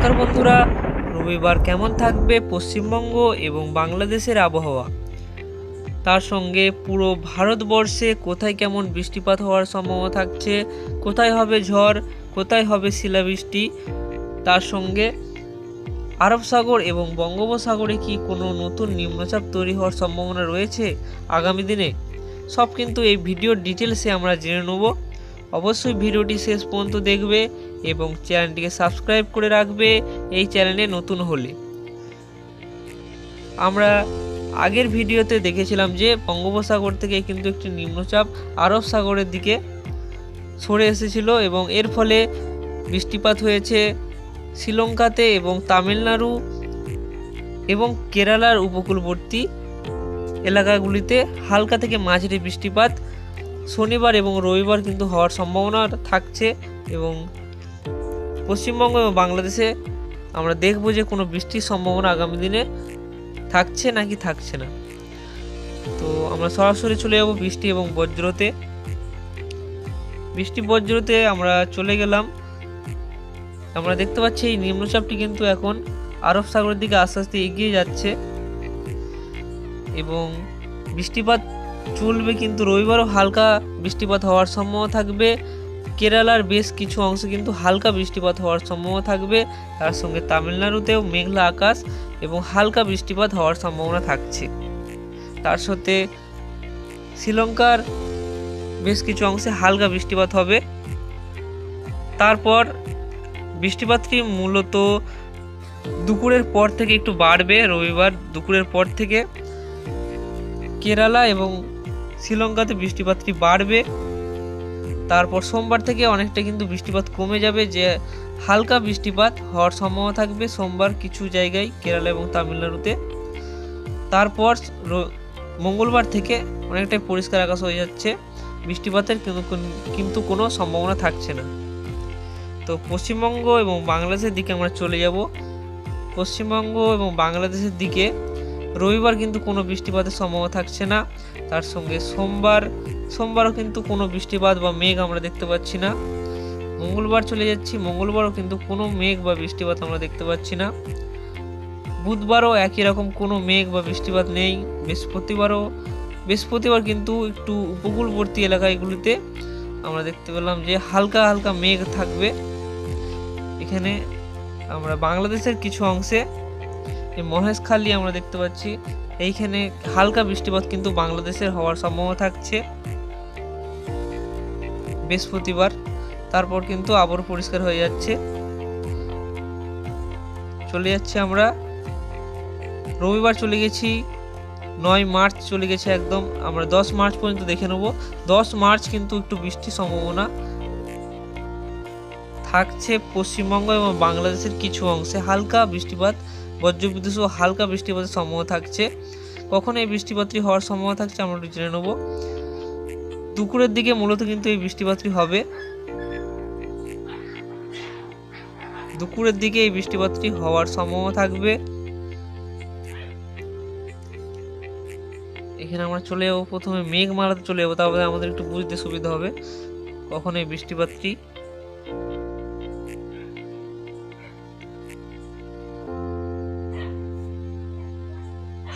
নমস্কার বন্ধুরা। রবিবার কেমন থাকবে পশ্চিমবঙ্গ এবং বাংলাদেশের আবহাওয়া? তার সঙ্গে পুরো ভারতবর্ষে কোথায় কেমন বৃষ্টিপাত হওয়ার সম্ভাবনা থাকছে, কোথায় হবে ঝড়, কোথায় হবে শিলাবৃষ্টি, তার সঙ্গে আরব সাগর এবং বঙ্গোপসাগরে কি কোনো নতুন নিম্নচাপ তৈরি হওয়ার সম্ভাবনা রয়েছে আগামী দিনে? সব কিন্তু এই ভিডিওর ডিটেলসে আমরা জেনে নেব। অবশ্যই ভিডিওটি শেষ পর্যন্ত দেখবে এবং চ্যানেলটিকে সাবস্ক্রাইব করে রাখবে এই চ্যানেলে নতুন হলে। আমরা আগের ভিডিওতে দেখেছিলাম যে বঙ্গোপসাগর থেকে কিন্তু একটি নিম্নচাপ আরব সাগরের দিকে সরে এসেছিল এবং এর ফলে বৃষ্টিপাত হয়েছে শ্রীলঙ্কাতে এবং তামিলনাড়ু এবং কেরালার উপকূলবর্তী এলাকাগুলিতে হালকা থেকে মাঝারি বৃষ্টিপাত শনিবার এবং রবিবার কিন্তু হওয়ার সম্ভাবনা থাকছে এবং পশ্চিমবঙ্গ এবং বাংলাদেশে আমরা দেখব যে কোনো বৃষ্টির সম্ভাবনা আগামী দিনে থাকছে নাকি থাকছে না। তো আমরা সরাসরি চলে যাব বৃষ্টি এবং বজ্রতে। বৃষ্টি, বজ্রতে আমরা চলে গেলাম। আমরা দেখতে পাচ্ছি এই নিম্নচাপটি কিন্তু এখন আরব সাগরের দিকে আস্তে আস্তে এগিয়ে যাচ্ছে এবং বৃষ্টিপাত চলবে কিন্তু রবিবারও হালকা বৃষ্টিপাত হওয়ার সম্ভাবনা থাকবে। কেরালার বেশ কিছু অংশে কিন্তু হালকা বৃষ্টিপাত হওয়ার সম্ভাবনা থাকবে। তার সঙ্গে তামিলনাড়ুতেও মেঘলা আকাশ এবং হালকা বৃষ্টিপাত হওয়ার সম্ভাবনা থাকছে। তার সাথে শ্রীলঙ্কার বেশ কিছু অংশে হালকা বৃষ্টিপাত হবে। তারপর বৃষ্টিপাতটি মূলত দুপুরের পর থেকে একটু বাড়বে, রবিবার দুপুরের পর থেকে। কেরালা এবং শ্রীলঙ্কাতে বৃষ্টিপাতটি বাড়বে। তারপর সোমবার থেকে অনেকটা কিন্তু বৃষ্টিপাত কমে যাবে, যে হালকা বৃষ্টিপাত হওয়ার সম্ভাবনা থাকবে সোমবার কিছু জায়গায়, কেরালা এবং তামিলনাড়ুতে। তারপর মঙ্গলবার থেকে অনেকটাই পরিষ্কার আকাশ হয়ে যাচ্ছে, বৃষ্টিপাতের কিন্তু কিন্তু কোনো সম্ভাবনা থাকছে না। তো পশ্চিমবঙ্গ এবং বাংলাদেশের দিকে আমরা চলে যাব। পশ্চিমবঙ্গ এবং বাংলাদেশের দিকে রবিবার কিন্তু কোনো বৃষ্টিপাতের সম্ভাবনা থাকছে না। তার সঙ্গে সোমবার, সোমবারও কিন্তু কোনো বৃষ্টিপাত বা মেঘ আমরা দেখতে পাচ্ছি না। মঙ্গলবার চলে যাচ্ছি, মঙ্গলবারও কিন্তু কোনো মেঘ বা বৃষ্টিপাত আমরা দেখতে পাচ্ছি না। বুধবারও একই রকম কোনো মেঘ বা বৃষ্টিপাত নেই। বৃহস্পতিবারও, বৃহস্পতিবার কিন্তু একটু উপকূলবর্তী এলাকাগুলিতে আমরা দেখতে পেলাম যে হালকা হালকা মেঘ থাকবে। এখানে আমরা বাংলাদেশের কিছু অংশে এই মহেশখালী আমরা দেখতে পাচ্ছি। এইখানে হালকা বৃষ্টিপাত কিন্তু বাংলাদেশের হওয়ার সম্ভাবনা থাকছে। বৃহস্পতিবার, তারপর কিন্তু আবার পরিষ্কার হয়ে যাচ্ছে। চলে যাচ্ছে আমরা। রবিবার চলে গেছি। নয় মার্চ চলে গেছে একদম। আমরা দশ মার্চ পর্যন্ত দেখে নেব। দশ মার্চ কিন্তু একটু বৃষ্টির সম্ভাবনা থাকছে পশ্চিমবঙ্গ এবং বাংলাদেশের কিছু অংশে। হালকা বৃষ্টিপাত বজ্রবিদ্যুৎ সহ হালকা বৃষ্টিপাতের সম্ভাবনা থাকছে। কখন এই বৃষ্টিপাতটি হওয়ার সম্ভাবনা থাকছে আমরা একটু জেনে নেব। দুপুরের দিকে মূলত কিন্তু এই বৃষ্টিপাতটি হবে। দুপুরের দিকে এই বৃষ্টিপাতটি হওয়ার সম্ভাবনা থাকবে। এখানে আমরা চলে যাব প্রথমে মেঘমালাতে চলে যাব তারপরে আমাদের একটু বুঝতে সুবিধা হবে কখন এই বৃষ্টিপাতটি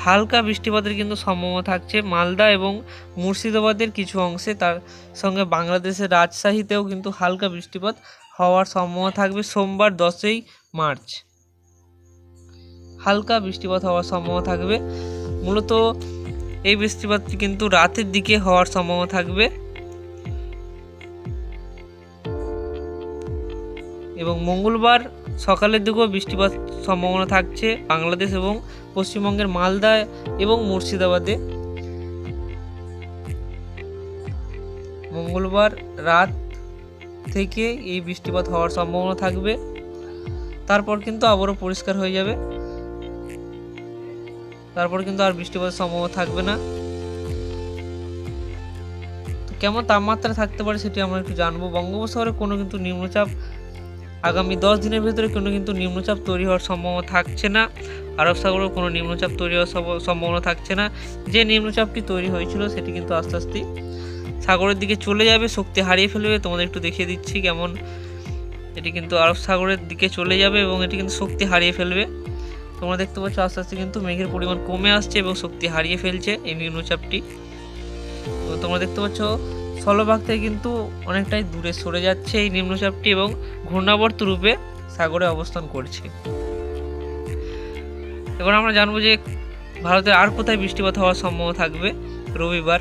হালকা বৃষ্টিপাতের কিন্তু সম্ভাবনা থাকছে। মালদা এবং মুর্শিদাবাদের কিছু অংশে তার সঙ্গে বাংলাদেশের রাজশাহীতেও কিন্তু হালকা বৃষ্টিপাত হওয়ার সম্ভাবনা থাকবে সোমবার দশই মার্চ। হালকা বৃষ্টিপাত হওয়ার সম্ভাবনা থাকবে। মূলত এই বৃষ্টিপাতটি কিন্তু রাতের দিকে হওয়ার সম্ভাবনা থাকবে। এবং মঙ্গলবার সকালের দিকেও বৃষ্টিপাত সম্ভাবনা থাকছে বাংলাদেশ এবং পশ্চিমবঙ্গের মালদা এবং মুর্শিদাবাদে। মঙ্গলবার রাত থেকে এই বৃষ্টিপাত হওয়ার সম্ভাবনা থাকবে। তারপর কিন্তু আবারও পরিষ্কার হয়ে যাবে। তারপর কিন্তু আর বৃষ্টিপাতের সম্ভাবনা থাকবে না। তো কেমন তাপমাত্রা থাকতে পারে সেটি আমরা একটু জানব। বঙ্গোপসাগরে কোনো কিন্তু নিম্নচাপ আগামী দশ দিনের ভেতরে কোনো কিন্তু নিম্নচাপ তৈরি হওয়ার সম্ভাবনা থাকছে না। আরব সাগরেও কোনো নিম্নচাপ তৈরি হওয়ার সম্ভ- সম্ভাবনা থাকছে না। যে নিম্নচাপটি তৈরি হয়েছিল সেটি কিন্তু আস্তে আস্তে সাগরের দিকে চলে যাবে, শক্তি হারিয়ে ফেলবে। তোমাদের একটু দেখিয়ে দিচ্ছি কেমন এটি কিন্তু আরব সাগরের দিকে চলে যাবে এবং এটি কিন্তু শক্তি হারিয়ে ফেলবে। তোমরা দেখতে পাচ্ছ আস্তে আস্তে কিন্তু মেঘের পরিমাণ কমে আসছে এবং শক্তি হারিয়ে ফেলছে এই নিম্নচাপটি। তো তোমরা দেখতে পাচ্ছ, স্থলভাগ থেকে কিন্তু অনেকটাই দূরে সরে যাচ্ছে এই নিম্নচাপটি এবং ঘূর্ণাবর্ত রূপে সাগরে অবস্থান করছে। এবার আমরা জানব যে ভারতে আর কোথায় বৃষ্টিপাত হওয়ার সম্ভাবনা থাকবে? রবিবার।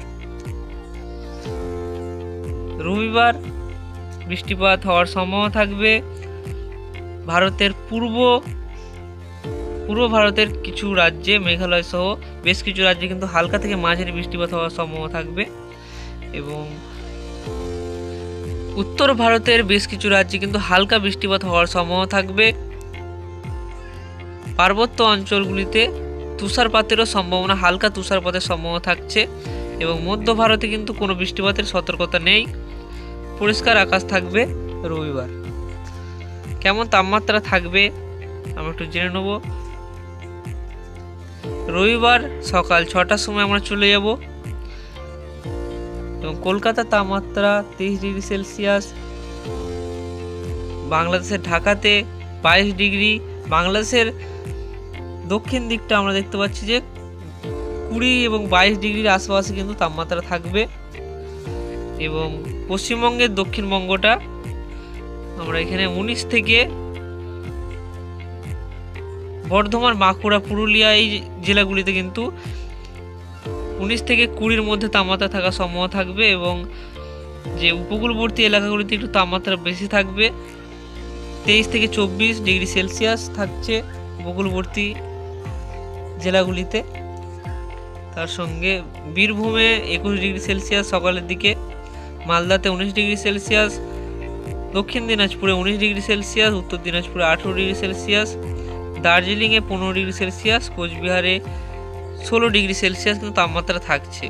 রবিবার বৃষ্টিপাত হওয়ার সম্ভাবনা থাকবে ভারতের পূর্ব পূর্ব ভারতের কিছু রাজ্যে, মেঘালয় সহ বেশ কিছু রাজ্যে কিন্তু হালকা থেকে মাঝারি বৃষ্টিপাত হওয়ার সম্ভাবনা থাকবে এবং উত্তর ভারতের বেশ কিছু রাজ্যে কিন্তু হালকা বৃষ্টিপাত হওয়ার সম্ভাবনা থাকবে। পার্বত্য অঞ্চলগুলিতে তুষারপাতেরও সম্ভাবনা, হালকা তুষারপাতের সম্ভাবনা থাকছে এবং মধ্য ভারতে কিন্তু কোনো বৃষ্টিপাতের সতর্কতা নেই। পরিষ্কার আকাশ থাকবে রবিবার। কেমন তাপমাত্রা থাকবে আমরা একটু জেনে নেব। রবিবার সকাল ছটার সময় আমরা চলে যাব এবং কলকাতার তাপমাত্রা তেইশ ডিগ্রি সেলসিয়াস, বাংলাদেশের ঢাকাতে বাইশ ডিগ্রি বাংলাদেশের দক্ষিণ দিকটা আমরা দেখতে পাচ্ছি যে কুড়ি এবং বাইশ ডিগ্রির আশেপাশে কিন্তু তাপমাত্রা থাকবে এবং পশ্চিমবঙ্গের দক্ষিণবঙ্গটা আমরা এখানে উনিশ থেকে বর্ধমান, বাঁকুড়া, পুরুলিয়া এই জেলাগুলিতে কিন্তু উনিশ থেকে কুড়ির মধ্যে তাপমাত্রা থাকার সম্ভাবনা থাকবে এবং যে উপকূলবর্তী এলাকাগুলিতে একটু তাপমাত্রা বেশি থাকবে। তেইশ থেকে চব্বিশ ডিগ্রি সেলসিয়াস থাকছে উপকূলবর্তী জেলাগুলিতে। তার সঙ্গে বীরভূমে একুশ ডিগ্রি সেলসিয়াস, সকালের দিকে মালদাতে উনিশ ডিগ্রি সেলসিয়াস, দক্ষিণ দিনাজপুরে উনিশ ডিগ্রি সেলসিয়াস, উত্তর দিনাজপুরে আঠেরো ডিগ্রি সেলসিয়াস, দার্জিলিংয়ে পনেরো ডিগ্রি সেলসিয়াস, কোচবিহারে ষোলো ডিগ্রি সেলসিয়াস কিন্তু তাপমাত্রা থাকছে।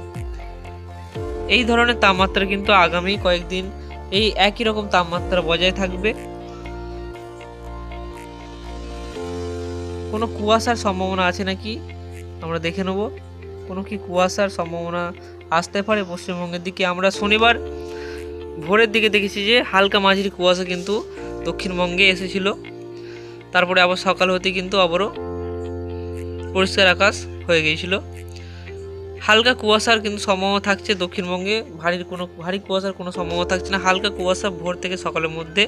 এই ধরনের তাপমাত্রা কিন্তু আগামী কয়েকদিন এই একই রকম তাপমাত্রা বজায় থাকবে। কোনো কুয়াশার সম্ভাবনা আছে নাকি? আমরা দেখে নেব। কোনো কি কুয়াশার সম্ভাবনা আসতে পারে? পশ্চিমবঙ্গের দিকে আমরা শনিবার ভোরের দিকে দেখেছি যে হালকা মাঝির কুয়াশা কিন্তু দক্ষিণবঙ্গে এসেছিল। তারপরে আবার সকাল হতে কিন্তু আবারও পরিষ্কার আকাশ হয়ে গিয়েছিল। হালকা কুয়াশার কিন্তু সম্ভাবনা থাকছে দক্ষিণবঙ্গে। ভারী কোনো, ভারী কুয়াশার কোনো সম্ভাবনা থাকছে না। হালকা কুয়াশা ভোর থেকে সকালের মধ্যে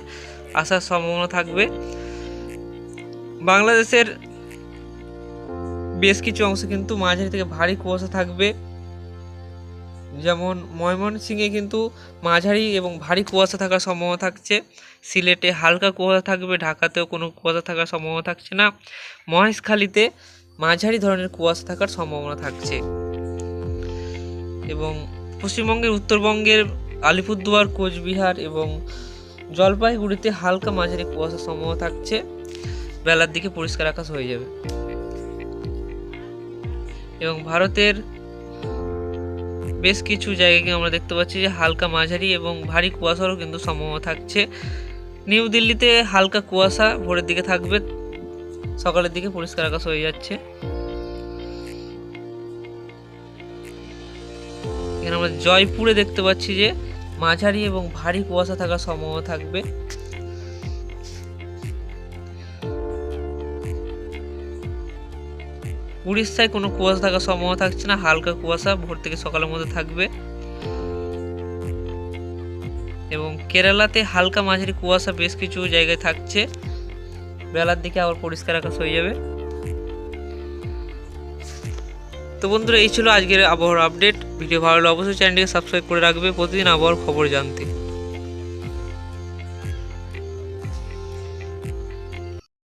আসার সম্ভাবনা থাকবে। বাংলাদেশের বেশ কিছু অংশে কিন্তু মাঝারি থেকে ভারী কুয়াশা থাকবে। যেমন ময়মনসিংহে কিন্তু মাঝারি এবং ভারী কুয়াশা থাকার সম্ভাবনা থাকছে। সিলেটে হালকা কুয়াশা থাকবে, ঢাকাতেও কোনো কুয়াশা থাকার সম্ভাবনা থাকছে না। মহেশখালীতে মাঝারি ধরনের কুয়াশা থাকার সম্ভাবনা থাকছে। এবং পশ্চিমবঙ্গের উত্তরবঙ্গের আলিপুরদুয়ার, কোচবিহার এবং জলপাইগুড়িতে হালকা মাঝারি কুয়াশার সম্ভাবনা থাকছে। বেলার দিকে পরিষ্কার আকাশ হয়ে যাবে। এবং ভারতের বেশ কিছু জায়গাকে আমরা দেখতে পাচ্ছি যে হালকা মাঝারি এবং ভারী কুয়াশারও কিন্তু সম্ভাবনা থাকছে। নিউ দিল্লিতে হালকা কুয়াশা ভোরের দিকে থাকবে। সকালের দিকে পরিষ্কার আকাশ হয়ে যাচ্ছে। এখানে আমরা জয়পুরে দেখতে পাচ্ছি যে মাঝারি এবং ভারী কুয়াশা থাকার সম্ভাবনা থাকবে। উড়িষ্যায় কোনো কুয়াশা থাকার সম্ভাবনা থাকছে না, হালকা কুয়াশা ভোর থেকে সকালের মধ্যে থাকবে। এবং কেরালাতে হালকা মাঝারি কুয়াশা বেশ কিছু জায়গায় থাকছে। বেলার দিকে আবার পরিষ্কার আকাশ হয়ে যাবে। তো বন্ধুরা, এই ছিল আজকের আবহাওয়ার আপডেট ভিডিও ভালো লাগলে অবশ্যই চ্যানেলটিকে সাবস্ক্রাইব করে রাখবে। প্রতিদিন আবহাওয়ার খবর জানতে।